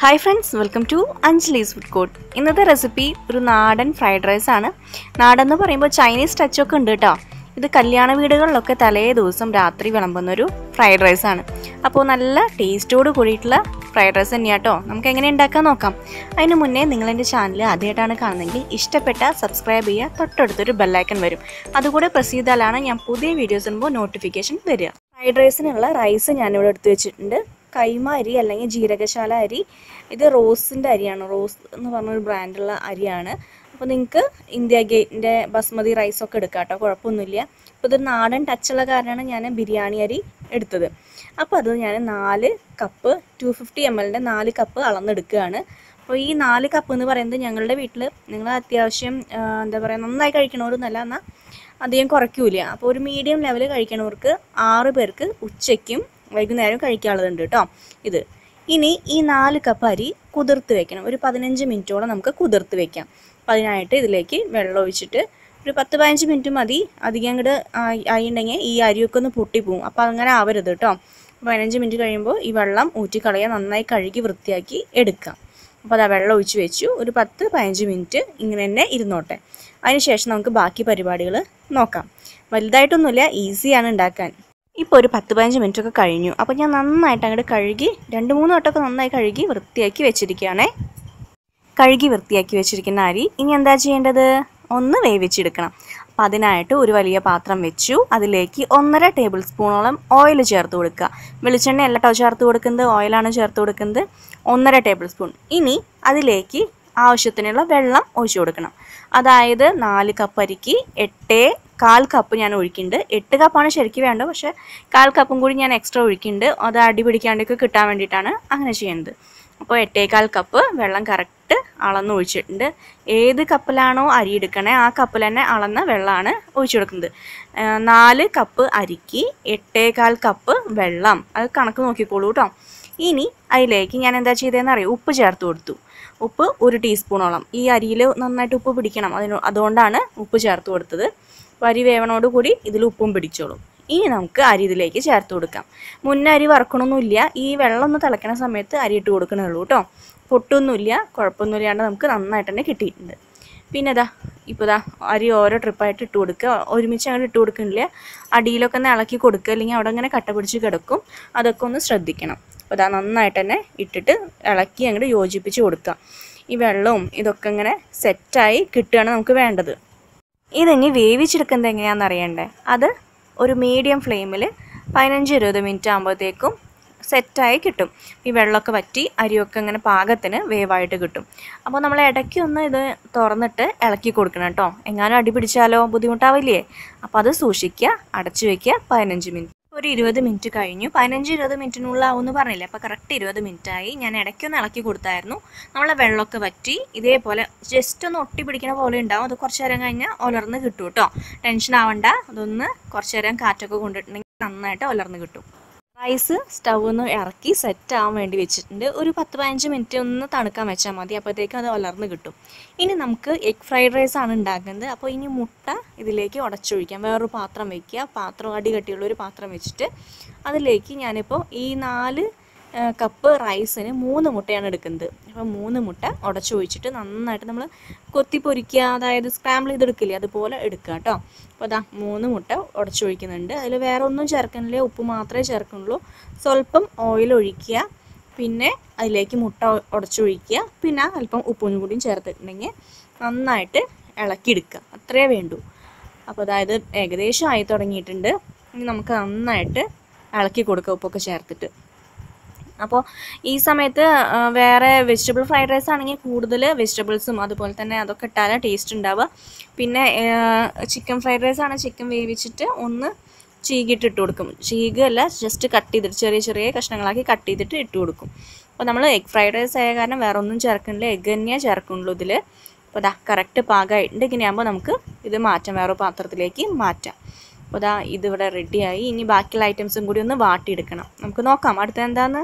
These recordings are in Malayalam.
Hi friends welcome to Anjali's food court ഇന്നത്തെ റെസിപ്പി ഒരു നാടൻ ഫ്രൈഡ് റൈസ് ആണ്. നാടൻ എന്ന് പറയുമ്പോൾ ചൈനീസ് ടച്ചൊക്കെ ഉണ്ട് കേട്ടോ ഇത് കല്യാണ വീടുകളിലൊക്കെ തലേ ദിവസം രാത്രി വിളമ്പുന്ന ഒരു ഫ്രൈഡ് റൈസ് ആണ്. അപ്പോൾ നല്ല ടേസ്റ്റോട് കൂടിയിട്ടുള്ള ഫ്രൈഡ് റൈസ് തന്നെയാണ് കേട്ടോ നമുക്ക് എങ്ങനെ ഉണ്ടാക്കാൻ നോക്കാം. അതിന് മുന്നേ നിങ്ങൾ എന്റെ ചാനൽ ആദ്യമായിട്ടാണ് കാണുന്നതെങ്കിൽ ഇഷ്ടപ്പെട്ട സബ്സ്ക്രൈബ് ചെയ്യുക തൊട്ടടുത്തൊരു ബെല്ലൈക്കൺ വരും. അതുകൂടെ പ്രസ് ചെയ്താലാണ് ഞാൻ പുതിയ വീഡിയോസ് ഇടുമ്പോൾ നോട്ടിഫിക്കേഷൻ വരിക. ഫ്രൈഡ് റൈസിനുള്ള റൈസ് ഞാനിവിടെ എടുത്ത് വെച്ചിട്ടുണ്ട്. കൈമ അരി അല്ലെങ്കിൽ ജീരകശാല അരി ഇത് റോസിന്റെ അരിയാണ്. റോസ് എന്ന് പറഞ്ഞൊരു ബ്രാൻഡുള്ള അരിയാണ്. അപ്പോൾ നിങ്ങൾക്ക് ഇന്ത്യ ഗേറ്റിന്റെ ബസ്മതി റൈസൊക്കെ എടുക്കാം കേട്ടോ കുഴപ്പമൊന്നുമില്ല. അപ്പോൾ ഇതൊരു നാടൻ ടച്ചുള്ള കാരണമാണ് ഞാൻ ബിരിയാണി അരി എടുത്തത്. അപ്പോൾ അത് ഞാൻ നാല് കപ്പ് ടു ഫിഫ്റ്റി എം എല്ലിന്റെ നാല് കപ്പ് അളന്നെടുക്കുകയാണ്. അപ്പോൾ ഈ നാല് കപ്പ് എന്ന് പറയുന്നത് ഞങ്ങളുടെ വീട്ടിൽ നിങ്ങൾ അത്യാവശ്യം എന്താ പറയുക നന്നായി കഴിക്കണവരൊന്നല്ല എന്നാൽ അധികം കുറയ്ക്കൂല. അപ്പോൾ ഒരു മീഡിയം ലെവൽ കഴിക്കണവർക്ക് ആറ് പേർക്ക് ഉച്ചയ്ക്കും വൈകുന്നേരം കഴിക്കാനുള്ളതുണ്ട് കേട്ടോ. ഇത്. ഇനി ഈ നാല് കപ്പ് അരി കുതിർത്ത് വെക്കണം. ഒരു പതിനഞ്ച് മിനിറ്റോളം നമുക്ക് കുതിർത്ത് വെക്കാം. അതിനായിട്ട് ഇതിലേക്ക് വെള്ളം ഒഴിച്ചിട്ട് ഒരു പത്ത് പതിനഞ്ച് മിനിറ്റ് മതി. അധികം അങ്ങോട്ട് ആയിണ്ടെങ്കിൽ ഈ അരിയൊക്കെ ഒന്ന് പൊട്ടിപ്പോവും അപ്പോൾ അങ്ങനെ ആവരുത് കേട്ടോ. പതിനഞ്ച് മിനിറ്റ് കഴിയുമ്പോൾ ഈ വെള്ളം ഊറ്റിക്കളയാൻ നന്നായി കഴുകി വൃത്തിയാക്കി എടുക്കാം. അപ്പോൾ അത് ആ വെള്ളം ഒഴിച്ച് വെച്ചു. ഒരു പത്ത് പതിനഞ്ച് മിനിറ്റ് ഇങ്ങനെ തന്നെ ഇരുന്നോട്ടെ. അതിനുശേഷം നമുക്ക് ബാക്കി പരിപാടികൾ നോക്കാം. വലുതായിട്ടൊന്നുമില്ല ഈസിയാണ് ഉണ്ടാക്കാൻ. ഇപ്പോൾ ഒരു പത്ത് പതിനഞ്ച് മിനിറ്റ് ഒക്കെ കഴിഞ്ഞു. അപ്പോൾ ഞാൻ നന്നായിട്ട് അങ്ങോട്ട് കഴുകി രണ്ട് മൂന്ന് വട്ടമൊക്കെ നന്നായി കഴുകി വൃത്തിയാക്കി വെച്ചിരിക്കുകയാണേ. കഴുകി വൃത്തിയാക്കി വെച്ചിരിക്കുന്ന അരി ഇനി എന്താ ചെയ്യേണ്ടത്? ഒന്ന് വേവിച്ചെടുക്കണം. അപ്പം അതിനായിട്ട് ഒരു വലിയ പാത്രം വെച്ചു. അതിലേക്ക് ഒന്നര ടേബിൾ സ്പൂണോളം ഓയിൽ ചേർത്ത് കൊടുക്കുക. വെളിച്ചെണ്ണ അല്ല ചേർത്ത് കൊടുക്കുന്നത്? ഓയിലാണ് ചേർത്ത് കൊടുക്കുന്നത്. ഒന്നര ടേബിൾ സ്പൂൺ. ഇനി അതിലേക്ക് ആവശ്യത്തിനുള്ള വെള്ളം ഒഴിച്ചു കൊടുക്കണം. അതായത് നാല് കപ്പ് അരിക്ക് എട്ടേ കാൽ കപ്പ് ഞാൻ ഒഴിക്കുന്നുണ്ട്. എട്ട് കപ്പാണ് ശരിക്കും വേണ്ടത്. പക്ഷേ കാൽ കപ്പും കൂടി ഞാൻ എക്സ്ട്രാ ഒഴിക്കുന്നുണ്ട്. അത് അടി പിടിക്കാണ്ടൊക്കെ കിട്ടാൻ വേണ്ടിയിട്ടാണ് അങ്ങനെ ചെയ്യുന്നത്. അപ്പോൾ എട്ടേകാൽ കപ്പ് വെള്ളം കറക്റ്റ് അളന്ന് ഒഴിച്ചിട്ടുണ്ട്. ഏത് കപ്പിലാണോ അരി എടുക്കണേ ആ കപ്പിൽ തന്നെ അളന്ന വെള്ളമാണ് ഒഴിച്ചു കൊടുക്കുന്നത്. നാല് കപ്പ് അരിക്ക് എട്ടേകാൽ കപ്പ് വെള്ളം. അത് കണക്ക് നോക്കിക്കോളൂ കേട്ടോ ഇനി അതിലേക്ക് ഞാൻ എന്താ ചെയ്തതെന്ന് അറിയാം? ഉപ്പ് ചേർത്ത് കൊടുത്തു. ഉപ്പ് ഒരു ടീസ്പൂണോളം ഈ അരിയിൽ നന്നായിട്ട് ഉപ്പ് പിടിക്കണം. അതിന് അതുകൊണ്ടാണ് ഉപ്പ് ചേർത്ത് കൊടുത്തത്. അപ്പോൾ അരി വേവണോട് കൂടി ഇതിൽ ഉപ്പും പിടിച്ചോളും. ഇനി നമുക്ക് അരി ഇതിലേക്ക് ചേർത്ത് കൊടുക്കാം. മുന്നേ അരി വറക്കണമൊന്നുമില്ല ഈ വെള്ളം ഒന്ന് തിളയ്ക്കണ സമയത്ത് അരി ഇട്ട് കൊടുക്കണുള്ളൂ കേട്ടോ. പൊട്ടൊന്നുമില്ല. കുഴപ്പമൊന്നുമില്ലാണ്ട് നമുക്ക് നന്നായിട്ട് തന്നെ കിട്ടിയിട്ടുണ്ട്. പിന്നെ ഇതാ ഇപ്പോൾ ഇതാ അരി ഓരോ ട്രിപ്പായിട്ട് ഇട്ട് കൊടുക്കുക. ഒരുമിച്ച് അങ്ങോട്ട് ഇട്ട് കൊടുക്കണില്ല. അടിയിലൊക്കെ ഒന്ന് ഇളക്കി കൊടുക്കുക. അല്ലെങ്കിൽ അവിടെ ഇങ്ങനെ കട്ട പിടിച്ച് കിടക്കും. അതൊക്കെ ഒന്ന് ശ്രദ്ധിക്കണം. അപ്പോൾ ഇതാ നന്നായിട്ട് തന്നെ ഇട്ടിട്ട് ഇളക്കി അങ്ങോട്ട് യോജിപ്പിച്ച് കൊടുക്കുക. ഈ വെള്ളവും ഇതൊക്കെ ഇങ്ങനെ സെറ്റായി കിട്ടുകയാണ് നമുക്ക് വേണ്ടത്. ഇതിനി വേവിച്ചെടുക്കുന്നത് എങ്ങനെയാണെന്ന് അറിയണ്ടേ? അത് ഒരു മീഡിയം ഫ്ലെയിമിൽ പതിനഞ്ച് ഇരുപത് മിനിറ്റ് ആകുമ്പോഴത്തേക്കും സെറ്റായി കിട്ടും. ഈ വെള്ളമൊക്കെ വറ്റി അരിയൊക്കെ ഇങ്ങനെ പാകത്തിന് വേവായിട്ട് കിട്ടും. അപ്പോൾ നമ്മൾ ഇടയ്ക്ക് ഒന്ന് ഇത് തുറന്നിട്ട് ഇളക്കി കൊടുക്കണം കേട്ടോ. എങ്ങാനും അടി പിടിച്ചാലോ ബുദ്ധിമുട്ടാവില്ലേ? അപ്പോൾ അത് സൂക്ഷിക്കുക അടച്ചു വയ്ക്കുക പതിനഞ്ച് മിനിറ്റ് ഒരു ഇരുപത് മിനിറ്റ് കഴിഞ്ഞു. പതിനഞ്ച് ഇരുപത് മിനിറ്റിനുള്ളിലാവുമെന്ന് പറഞ്ഞില്ല? അപ്പോൾ കറക്റ്റ് ഇരുപത് മിനിറ്റായി ഞാൻ ഇടയ്ക്കൊന്ന് ഇളക്കി കൊടുത്തായിരുന്നു. നമ്മളെ വെള്ളമൊക്കെ വറ്റി ഇതേപോലെ ജസ്റ്റ് ഒന്ന് ഒട്ടി പിടിക്കുന്ന പോലെ ഉണ്ടാവും. അത് കുറച്ച് നേരം കഴിഞ്ഞാൽ ഒലർന്ന് കിട്ടും കേട്ടോ ടെൻഷൻ ആവണ്ട. അതൊന്ന് കുറച്ച് നേരം കാറ്റൊക്കെ കൊണ്ടിട്ടുണ്ടെങ്കിൽ നന്നായിട്ട് ഒലർന്ന് കിട്ടും. റൈസ് സ്റ്റവ് ഒന്ന് ഇറക്കി സെറ്റ് ആവാൻ വേണ്ടി വെച്ചിട്ടുണ്ട്. ഒരു പത്ത് പതിനഞ്ച് മിനിറ്റ് ഒന്ന് തണുക്കാൻ വെച്ചാൽ മതി. അപ്പോഴത്തേക്കും അത് വളർന്ന് കിട്ടും. ഇനി നമുക്ക് എഗ് ഫ്രൈഡ് റൈസ് ആണ് ഉണ്ടാക്കുന്നത്. അപ്പോൾ ഇനി മുട്ട ഇതിലേക്ക് ഉടച്ചൊഴിക്കാം. വേറൊരു പാത്രം വയ്ക്കുക പാത്രം അടി കട്ടിയുള്ള ഒരു പാത്രം വെച്ചിട്ട് അതിലേക്ക് ഞാനിപ്പോൾ ഈ നാല് കപ്പ് റൈസിന് മൂന്ന് മുട്ടയാണ് എടുക്കുന്നത്. അപ്പോൾ മൂന്ന് മുട്ട ഉടച്ചൊഴിച്ചിട്ട് നന്നായിട്ട് നമ്മൾ കൊത്തി പൊരിക്കുക അതായത് സ്ക്രാമ്പിൾ ചെയ്തെടുക്കില്ലേ അതുപോലെ എടുക്കുക കേട്ടോ. അപ്പോൾ അതാ മൂന്ന് മുട്ട ഉടച്ചൊഴിക്കുന്നുണ്ട് അതിൽ വേറെ ഒന്നും ചേർക്കുന്നില്ല ഉപ്പ് മാത്രമേ ചേർക്കുന്നുള്ളൂ. സ്വല്പം ഓയിൽ ഒഴിക്കുക പിന്നെ അതിലേക്ക് മുട്ട ഉടച്ചൊഴിക്കുക പിന്നെ അല്പം ഉപ്പും കൂടിയും ചേർത്തിട്ടുണ്ടെങ്കിൽ നന്നായിട്ട് ഇളക്കിയെടുക്കുക. അത്രേ വേണ്ടൂ. അപ്പോൾ അതായത് ഏകദേശം ആയി തുടങ്ങിയിട്ടുണ്ട്. ഇനി നമുക്ക് നന്നായിട്ട് ഇളക്കി കൊടുക്കുക ഉപ്പൊക്കെ ചേർത്തിട്ട്. അപ്പോൾ ഈ സമയത്ത് വേറെ വെജിറ്റബിൾ ഫ്രൈഡ് റൈസ് ആണെങ്കിൽ കൂടുതൽ വെജിറ്റബിൾസും അതുപോലെ തന്നെ അതൊക്കെ ഇട്ടാലാണ് ടേസ്റ്റ് ഉണ്ടാവുക. പിന്നെ ചിക്കൻ ഫ്രൈഡ് റൈസ് ആണ് ചിക്കൻ വേവിച്ചിട്ട് ഒന്ന് ചീകിയിട്ട് ഇട്ട് കൊടുക്കും. ചീകല്ല ജസ്റ്റ് കട്ട് ചെയ്തിട്ട് ചെറിയ ചെറിയ കഷ്ണങ്ങളാക്കി കട്ട് ചെയ്തിട്ട് ഇട്ട് കൊടുക്കും. അപ്പോൾ നമ്മൾ എഗ് ഫ്രൈഡ് റൈസ് ആയ കാരണം വേറെ ഒന്നും ചേർക്കണില്ല. എഗ് തന്നെയാണ് ചേർക്കുള്ളൂ ഇതിൽ അപ്പോൾ ദാ കറക്റ്റ് പാകമായിട്ടുണ്ട് ഇങ്ങനെയാകുമ്പോൾ നമുക്ക് ഇത് മാറ്റാം. വേറെ പാത്രത്തിലേക്ക് മാറ്റാം. അപ്പോൾ ദാ ഇതിവിടെ റെഡിയായി ഇനി ബാക്കിയുള്ള ഐറ്റംസും കൂടി ഒന്ന് വാട്ടിയെടുക്കണം. നമുക്ക് നോക്കാം. അടുത്ത എന്താന്ന്?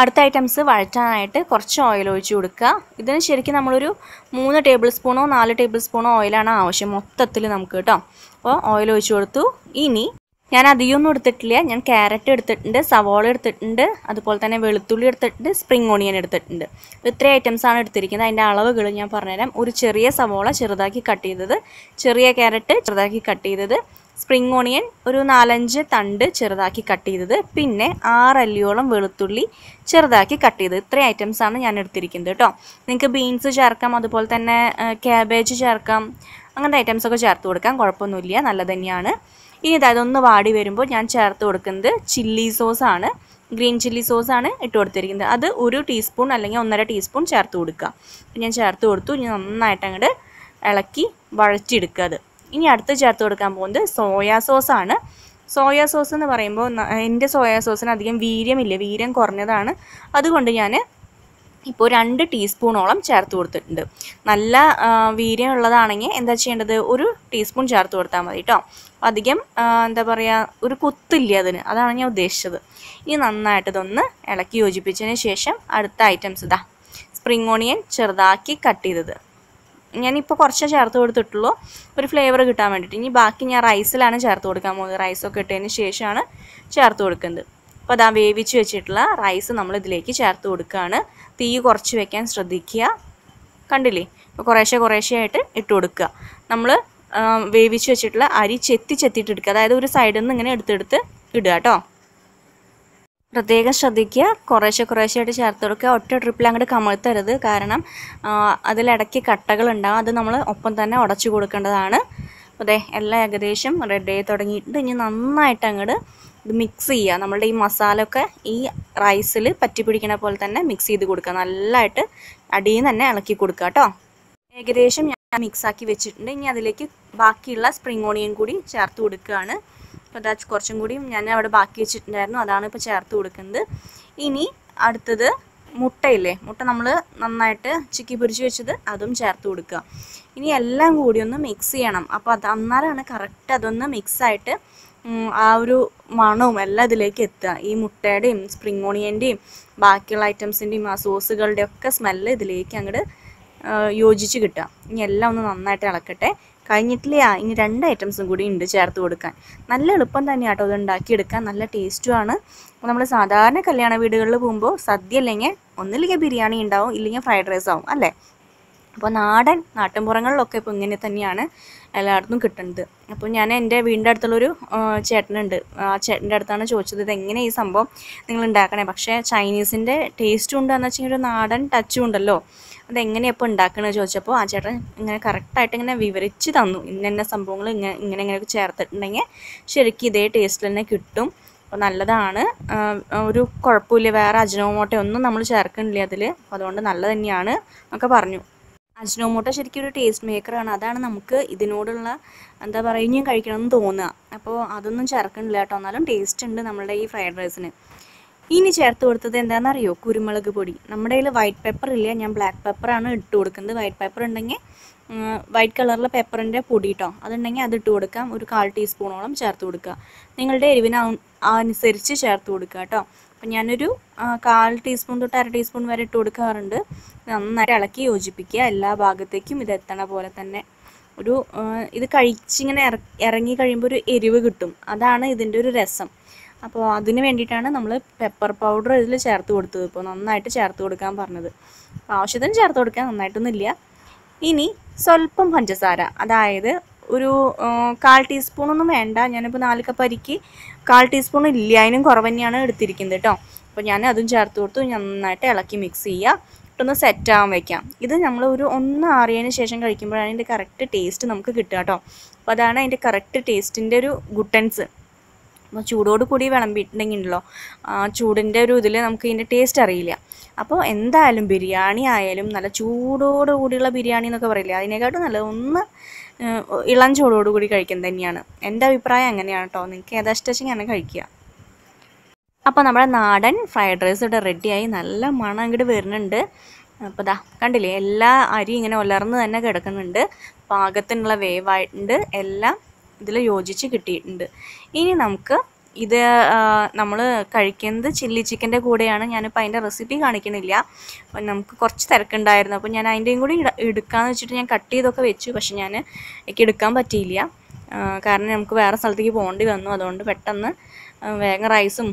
അടുത്ത ഐറ്റംസ് വഴറ്റാനായിട്ട് കുറച്ച് ഓയിൽ ഒഴിച്ച് കൊടുക്കുക. ഇതിന് ശരിക്കും നമ്മളൊരു മൂന്ന് ടേബിൾ സ്പൂണോ നാല് ടേബിൾ സ്പൂണോ ഓയിലാണ് ആവശ്യം മൊത്തത്തിൽ നമുക്ക് കേട്ടോ അപ്പോൾ ഓയിൽ ഒഴിച്ച് കൊടുത്തു. ഇനി ഞാൻ അധികമൊന്നും എടുത്തിട്ടില്ല. ഞാൻ ക്യാരറ്റ് എടുത്തിട്ടുണ്ട് സവോള എടുത്തിട്ടുണ്ട് അതുപോലെ തന്നെ വെളുത്തുള്ളി എടുത്തിട്ടുണ്ട് സ്പ്രിംഗ് ഓണിയൻ എടുത്തിട്ടുണ്ട്. ഇത്രയും ഐറ്റംസ് ആണ് എടുത്തിരിക്കുന്നത്. അതിന്റെ അളവുകൾ ഞാൻ പറഞ്ഞുതരാം. ഒരു ചെറിയ സവോള ചെറുതാക്കി കട്ട് ചെയ്തത്. ചെറിയ ക്യാരറ്റ് ചെറുതാക്കി കട്ട് ചെയ്തത്. സ്പ്രിംഗ് ഓണിയൻ ഒരു നാലഞ്ച് തണ്ട് ചെറുതാക്കി കട്ട് ചെയ്തത്. പിന്നെ ആറല്ലിയോളം വെളുത്തുള്ളി ചെറുതാക്കി കട്ട് ചെയ്തത്. ഇത്രയും ഐറ്റംസാണ് ഞാൻ എടുത്തിരിക്കുന്നത് കേട്ടോ നിങ്ങൾക്ക് ബീൻസ് ചേർക്കാം അതുപോലെ തന്നെ ക്യാബേജ് ചേർക്കാം അങ്ങനത്തെ ഐറ്റംസ് ഒക്കെ ചേർത്ത് കൊടുക്കാം. കുഴപ്പമൊന്നുമില്ല നല്ലത് തന്നെയാണ്. ഇനി അതായത് ഒന്ന് വാടി വരുമ്പോൾ ഞാൻ ചേർത്ത് കൊടുക്കുന്നത് ചില്ലി സോസാണ് ഗ്രീൻ ചില്ലി സോസാണ് ഇട്ട് കൊടുത്തിരിക്കുന്നത്. അത് ഒരു ടീസ്പൂൺ അല്ലെങ്കിൽ ഒന്നര ടീസ്പൂൺ ചേർത്ത് കൊടുക്കുക. ഞാൻ ചേർത്ത് കൊടുത്തു. ഇനി നന്നായിട്ട് അങ്ങോട്ട് ഇളക്കി വഴറ്റിയെടുക്കുക അത്. ഇനി അടുത്ത് ചേർത്ത് കൊടുക്കാൻ പോകുന്നത് സോയാ സോസാണ് സോയാ സോസ് എന്ന് പറയുമ്പോൾ എന്റെ സോയാ സോസിന് അധികം വീര്യമില്ല വീര്യം കുറഞ്ഞതാണ്. അതുകൊണ്ട് ഞാൻ ഇപ്പോൾ രണ്ട് ടീസ്പൂണോളം ചേർത്ത് കൊടുത്തിട്ടുണ്ട്. നല്ല വീര്യമുള്ളതാണെങ്കിൽ എന്താ ചെയ്യേണ്ടത്? ഒരു ടീസ്പൂൺ ചേർത്ത് കൊടുത്താൽ മതി കേട്ടോ അധികം എന്താ പറയുക ഒരു കുത്തില്ല അതിന്. അതാണ് ഞാൻ ഉദ്ദേശിച്ചത്. ഇനി നന്നായിട്ട് ഇതൊന്ന് ഇളക്കി യോജിപ്പിച്ചതിന് ശേഷം അടുത്ത ഐറ്റംസ് ഇതാ. സ്പ്രിംഗ് ഓണിയൻ ചെറുതാക്കി കട്ട് ചെയ്തത്. ഞാനിപ്പോൾ കുറച്ചേ ചേർത്ത് കൊടുത്തിട്ടുള്ളൂ. ഒരു ഫ്ലേവർ കിട്ടാൻ വേണ്ടിയിട്ട് ഇനി ബാക്കി ഞാൻ റൈസിലാണ് ചേർത്ത് കൊടുക്കാൻ പോകുന്നത്. റൈസൊക്കെ ഇട്ടതിന് ശേഷമാണ് ചേർത്ത് കൊടുക്കുന്നത്. അപ്പോൾ അതാ വേവിച്ച് വെച്ചിട്ടുള്ള റൈസ് നമ്മൾ ഇതിലേക്ക് ചേർത്ത് കൊടുക്കുകയാണ്. തീ കുറച്ച് വെക്കാൻ ശ്രദ്ധിക്കുക. കണ്ടില്ലേ? അപ്പോൾ കുറേശ്ശെ കുറേശ്ശെ ആയിട്ട് ഇട്ട് കൊടുക്കുക. നമ്മൾ വേവിച്ച് വെച്ചിട്ടുള്ള അരി ചെത്തി ചെത്തിയിട്ട് എടുക്കുക. അതായത് ഒരു സൈഡിൽ നിന്ന് ഇങ്ങനെ എടുത്തെടുത്ത് ഇടുക കേട്ടോ. പ്രത്യേകം ശ്രദ്ധിക്കുക. കുറേശ്ശെ കുറേശ്ശെ ആയിട്ട് ചേർത്ത് കൊടുക്കുക. ഒറ്റ ട്രിപ്പിൽ അങ്ങോട്ട് കമഴ്ത്തരുത്. കാരണം അതിലിടയ്ക്ക് കട്ടകൾ ഉണ്ടാകും അത് നമ്മൾ ഒപ്പം തന്നെ ഉടച്ചു കൊടുക്കേണ്ടതാണ്. അതെ എല്ലാം ഏകദേശം റെഡി ആയി തുടങ്ങിയിട്ടുണ്ട്. ഇനി നന്നായിട്ട് അങ്ങോട്ട് ഇത് മിക്സ് ചെയ്യുക. നമ്മളുടെ ഈ മസാല ഒക്കെ ഈ റൈസിൽ പറ്റി പിടിക്കണ പോലെ തന്നെ മിക്സ് ചെയ്ത് കൊടുക്കുക. നല്ലതായിട്ട് അടിയിൽ നിന്ന് തന്നെ ഇളക്കി കൊടുക്കുക കേട്ടോ. ഏകദേശം ഞാൻ മിക്സ് ആക്കി വെച്ചിട്ടുണ്ട്. ഇനി അതിലേക്ക് ബാക്കിയുള്ള സ്പ്രിംഗ് ഓണിയൻ കൂടി ചേർത്ത് കൊടുക്കുകയാണ്. അപ്പോൾ കുറച്ചും കൂടി ഞാൻ അവിടെ ബാക്കി വെച്ചിട്ടുണ്ടായിരുന്നു. അതാണ് ഇപ്പോൾ ചേർത്ത് കൊടുക്കുന്നത്. ഇനി അടുത്തത് മുട്ടയില്ലേ? മുട്ട നമ്മൾ നന്നായിട്ട് ചിക്കി പൊരിച്ച് വെച്ചത് അതും ചേർത്ത് കൊടുക്കുക. ഇനി എല്ലാം കൂടി ഒന്ന് മിക്സ് ചെയ്യണം. അപ്പോൾ അത് അന്നേരമാണ് കറക്റ്റ് അതൊന്ന് മിക്സായിട്ട് ആ ഒരു മണവും എല്ലാം ഇതിലേക്ക് എത്തുക. ഈ മുട്ടയുടെയും സ്പ്രിംഗ് ഓണിയന്റെയും ബാക്കിയുള്ള ഐറ്റംസിന്റെയും ആ സോസുകളുടെയും ഒക്കെ സ്മെല്ല് ഇതിലേക്ക് അങ്ങോട്ട് യോജിച്ച് കിട്ടുക. ഇനി എല്ലാം ഒന്ന് നന്നായിട്ട് ഇളക്കട്ടെ. കഴിഞ്ഞിട്ടില്ല. ഇനി രണ്ട് ഐറ്റംസും കൂടി ഉണ്ട് ചേർത്ത് കൊടുക്കാൻ. നല്ല എളുപ്പം തന്നെയാണ് കേട്ടോ ഇത് ഉണ്ടാക്കിയെടുക്കാൻ. നല്ല ടേസ്റ്റുമാണ് നമ്മൾ സാധാരണ കല്യാണ വീടുകളിൽ പോകുമ്പോൾ സദ്യ അല്ലെങ്കിൽ ഒന്നില്ലെങ്കിൽ ബിരിയാണി ഉണ്ടാവും ഇല്ലെങ്കിൽ ഫ്രൈഡ് റൈസ് ആവും അല്ലേ? അപ്പോൾ നാടൻ നാട്ടിൻപുറങ്ങളിലൊക്കെ ഇപ്പോൾ ഇങ്ങനെ തന്നെയാണ് എല്ലായിടത്തും കിട്ടുന്നത്. അപ്പോൾ ഞാൻ എന്റെ വീടിന്റെ അടുത്തുള്ളൊരു ചേട്ടനുണ്ട്. ആ ചേട്ടന്റെ അടുത്താണ് ചോദിച്ചത് ഇത് എങ്ങനെ ഈ സംഭവം നിങ്ങൾ ഉണ്ടാക്കണേ. പക്ഷേ ചൈനീസിന്റെ ടേസ്റ്റും ഉണ്ടെന്ന് വെച്ചാൽ ഒരു നാടൻ ടച്ചും ഉണ്ടല്ലോ. അതെങ്ങനെയാണ് ഇപ്പോൾ ഉണ്ടാക്കണമെന്ന് ചോദിച്ചപ്പോൾ ആ ചേട്ടൻ ഇങ്ങനെ കറക്റ്റായിട്ട് ഇങ്ങനെ വിവരിച്ച് തന്നു. ഇന്ന സംഭവങ്ങൾ ഇങ്ങനെ ഇങ്ങനെ ഇങ്ങനെ ചേർത്തിട്ടുണ്ടെങ്കിൽ ശരിക്കും ഇതേ ടേസ്റ്റിൽ തന്നെ കിട്ടും. അപ്പോൾ നല്ലതാണ്. ഒരു കുഴപ്പമില്ല. വേറെ അജിനോമോട്ടോ ഒന്നും നമ്മൾ ചേർക്കണില്ല അതിൽ അതുകൊണ്ട് നല്ല തന്നെയാണ് എന്നൊക്കെ പറഞ്ഞു. അജിനോമോട്ടോ ശരിക്കും ഒരു ടേസ്റ്റ് മേക്കറാണ് അതാണ് നമുക്ക് ഇതിനോടുള്ള എന്താ പറയുക ഇനിയും കഴിക്കണമെന്ന് തോന്നുക. അപ്പോൾ അതൊന്നും ചേർക്കണില്ല കേട്ടോ. എന്നാലും ടേസ്റ്റ് ഉണ്ട് നമ്മളുടെ ഈ ഫ്രൈഡ് റൈസിന് ഇനി ചേർത്ത് കൊടുത്തത് എന്താണെന്നറിയോ? കുരുമുളക് പൊടി. നമ്മുടെ കയ്യിൽ വൈറ്റ് പെപ്പർ ഇല്ല. ഞാൻ ബ്ലാക്ക് പെപ്പറാണ് ഇട്ട് കൊടുക്കുന്നത്. വൈറ്റ് പെപ്പർ ഉണ്ടെങ്കിൽ വൈറ്റ് കളറിലെ പെപ്പറിന്റെ പൊടി കേട്ടോ അതുണ്ടെങ്കിൽ അത് ഇട്ട് കൊടുക്കാം. ഒരു കാൽ ടീസ്പൂണോളം ചേർത്ത് കൊടുക്കുക. നിങ്ങളുടെ എരിവിന് അനുസരിച്ച് ചേർത്ത് കൊടുക്കുക കേട്ടോ അപ്പം ഞാനൊരു കാൽ ടീസ്പൂൺ തൊട്ട് അര ടീസ്പൂൺ വരെ ഇട്ട് കൊടുക്കാറുണ്ട്. നന്നായിട്ട് ഇളക്കി യോജിപ്പിക്കുക. എല്ലാ ഭാഗത്തേക്കും ഇത് എത്തണ പോലെ തന്നെ. ഒരു ഇത് കഴിച്ചിങ്ങനെ ഇറ ഇറങ്ങി കഴിയുമ്പോൾ ഒരു എരിവ് കിട്ടും. അതാണ് ഇതിന്റെ ഒരു രസം. അപ്പോൾ അതിന് വേണ്ടിയിട്ടാണ് നമ്മൾ പെപ്പർ പൗഡർ ഇതിൽ ചേർത്ത് കൊടുത്തത്. ഇപ്പോൾ നന്നായിട്ട് ചേർത്ത് കൊടുക്കാൻ പറഞ്ഞത്. ആവശ്യത്തിന് ചേർത്ത് കൊടുക്കാൻ നന്നായിട്ടൊന്നുമില്ല ഇനി സ്വല്പം പഞ്ചസാര അതായത് ഒരു കാൽ ടീസ്പൂണൊന്നും വേണ്ട. ഞാനിപ്പോൾ നാല് കപ്പ് അരിക്ക് കാൽ ടീസ്പൂൺ ഇല്ല അതിനും കുറവ് തന്നെയാണ് എടുത്തിരിക്കുന്നത് കേട്ടോ. അപ്പോൾ ഞാൻ അതും ചേർത്ത് കൊടുത്തു. നന്നായിട്ട് ഇളക്കി മിക്സ് ചെയ്യുക. ഇട്ടൊന്ന് സെറ്റ് ആവാൻ വെക്കാം. ഇത് നമ്മൾ ഒരു ഒന്ന് ആറിയതിന് ശേഷം കഴിക്കുമ്പോഴാണ് അതിന്റെ കറക്റ്റ് ടേസ്റ്റ് നമുക്ക് കിട്ടുക കേട്ടോ. അപ്പോൾ അതാണ് അതിന്റെ കറക്റ്റ് ടേസ്റ്റിന്റെ ഒരു ഗുട്ടൻസ് ചൂടോട് കൂടി വിളമ്പിയിട്ടുണ്ടെങ്കിൽ ഉണ്ടല്ലോ ചൂടിന്റെ ഒരു ഇതിൽ നമുക്ക് ഇതിന്റെ ടേസ്റ്റ് അറിയില്ല. അപ്പോൾ എന്തായാലും ബിരിയാണി ആയാലും നല്ല ചൂടോട് കൂടിയുള്ള ബിരിയാണി എന്നൊക്കെ പറയില്ല? അതിനെക്കാട്ടും നല്ല ഒന്ന് ഇളം ചൂടോട് കൂടി കഴിക്കുന്നത് തന്നെയാണ്. എന്റെ അഭിപ്രായം അങ്ങനെയാണ് കേട്ടോ നിങ്ങൾക്ക് ഏതാ ഇഷ്ടം അങ്ങനെ കഴിക്കുക. അപ്പോൾ നമ്മുടെ നാടൻ ഫ്രൈഡ് റൈസ് ഇവിടെ റെഡിയായി. നല്ല മണം അങ്ങോട്ട് വരുന്നുണ്ട്. അപ്പോൾ ദാ കണ്ടില്ലേ? എല്ലാ അരി ഇങ്ങനെ ഉലർന്ന് തന്നെ കിടക്കുന്നുണ്ട്. പാകത്തിനുള്ള വേവായിട്ടുണ്ട്. എല്ലാം ഇതിൽ യോജിച്ച് കിട്ടിയിട്ടുണ്ട്. ഇനി നമുക്ക് ഇത് നമ്മൾ കഴിക്കുന്നത് ചില്ലി ചിക്കന്റെ കൂടെയാണ്. ഞാനിപ്പോൾ അതിന്റെ റെസിപ്പി കാണിക്കണില്ല. അപ്പം നമുക്ക് കുറച്ച് തിരക്കുണ്ടായിരുന്നു. അപ്പോൾ ഞാൻ അതിന്റെയും കൂടി എടുക്കാമെന്ന് വെച്ചിട്ട് ഞാൻ കട്ട് ചെയ്തൊക്കെ വെച്ചു. പക്ഷെ ഞാൻ എനിക്ക് എടുക്കാൻ പറ്റിയില്ല. കാരണം നമുക്ക് വേറെ സ്ഥലത്തേക്ക് പോകേണ്ടി വന്നു. അതുകൊണ്ട് പെട്ടെന്ന് വേഗം റൈസും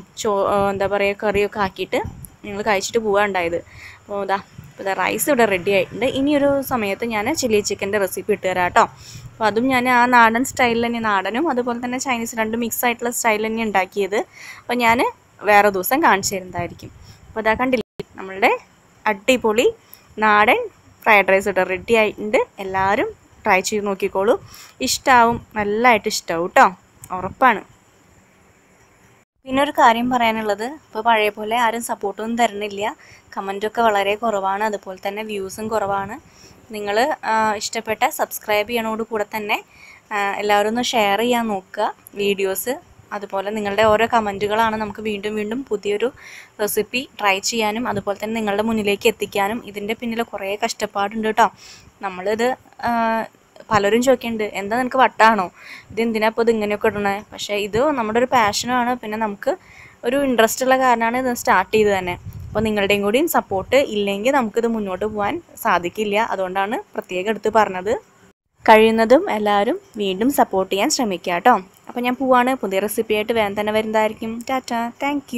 എന്താ പറയുക കറിയൊക്കെ ആക്കിയിട്ട് ഞങ്ങൾ കഴിച്ചിട്ട് പോകാണ്ടായത് അപ്പോൾ ഇതാ ഇപ്പോൾ ഇതാ റൈസ് ഇവിടെ റെഡി ആയിട്ടുണ്ട്. ഇനിയൊരു സമയത്ത് ഞാൻ ചില്ലി ചിക്കന്റെ റെസിപ്പി ഇട്ട് തരാം കേട്ടോ. അപ്പോൾ അതും ഞാൻ ആ നാടൻ സ്റ്റൈലിൽ തന്നെ നാടനും അതുപോലെ തന്നെ ചൈനീസ് രണ്ടും മിക്സ് ആയിട്ടുള്ള സ്റ്റൈലിൽ തന്നെ ഉണ്ടാക്കിയത്. അപ്പോൾ ഞാൻ വേറെ ദിവസം കാണിച്ചു തരുന്നതായിരിക്കും. അപ്പോൾ ഇതാ കണ്ടില്ലേ? നമ്മളുടെ അടിപൊളി നാടൻ ഫ്രൈഡ് റൈസ് ഇവിടെ റെഡി ആയിട്ടുണ്ട്. എല്ലാവരും ട്രൈ ചെയ്ത് നോക്കിക്കോളൂ. ഇഷ്ടമാവും നല്ലതായിട്ട് ഇഷ്ടമാവും കേട്ടോ. ഉറപ്പാണ്. പിന്നെ ഒരു കാര്യം പറയാനുള്ളത് ഇപ്പോൾ പഴയ പോലെ ആരും സപ്പോർട്ടൊന്നും തരുന്നില്ല. കമന്റൊക്കെ വളരെ കുറവാണ്. അതുപോലെ തന്നെ വ്യൂസും കുറവാണ്. നിങ്ങൾ ഇഷ്ടപ്പെട്ട സബ്സ്ക്രൈബ് ചെയ്യണോട് കൂടെ തന്നെ എല്ലാവരും ഒന്ന് ഷെയർ ചെയ്യാൻ നോക്കുക. വീഡിയോസ് അതുപോലെ നിങ്ങളുടെ ഓരോ കമന്റുകളാണ് നമുക്ക് വീണ്ടും വീണ്ടും പുതിയൊരു റെസിപ്പി ട്രൈ ചെയ്യാനും അതുപോലെ തന്നെ നിങ്ങളുടെ മുന്നിലേക്ക് എത്തിക്കാനും ഇതിന്റെ പിന്നിൽ കുറേ കഷ്ടപ്പാടുണ്ട് കേട്ടോ. നമ്മളിത് പലരും ചോദിക്കുന്നുണ്ട് എന്താ നിനക്ക് വട്ടാണോ? ഇത് എന്തിനാ ഇപ്പോൾ ഇത് ഇങ്ങനെയൊക്കെ ഇടണേ? പക്ഷേ ഇത് നമ്മുടെ ഒരു പാഷനാണ് പിന്നെ നമുക്ക് ഒരു ഇൻട്രസ്റ്റ് ഉള്ള കാരണമാണ് ഇത് സ്റ്റാർട്ട് ചെയ്ത് തന്നെ. അപ്പോൾ നിങ്ങളുടെയും കൂടിയും സപ്പോർട്ട് ഇല്ലെങ്കിൽ നമുക്കിത് മുന്നോട്ട് പോകാൻ സാധിക്കില്ല. അതുകൊണ്ടാണ് പ്രത്യേകം എടുത്ത് പറഞ്ഞത്. കഴിയുന്നതും എല്ലാവരും വീണ്ടും സപ്പോർട്ട് ചെയ്യാൻ ശ്രമിക്കുക കേട്ടോ. അപ്പോൾ ഞാൻ പോവാണ്. പുതിയ റെസിപ്പിയായിട്ട് വേഗം തന്നെ വരുന്നതായിരിക്കും. ടാറ്റ. താങ്ക്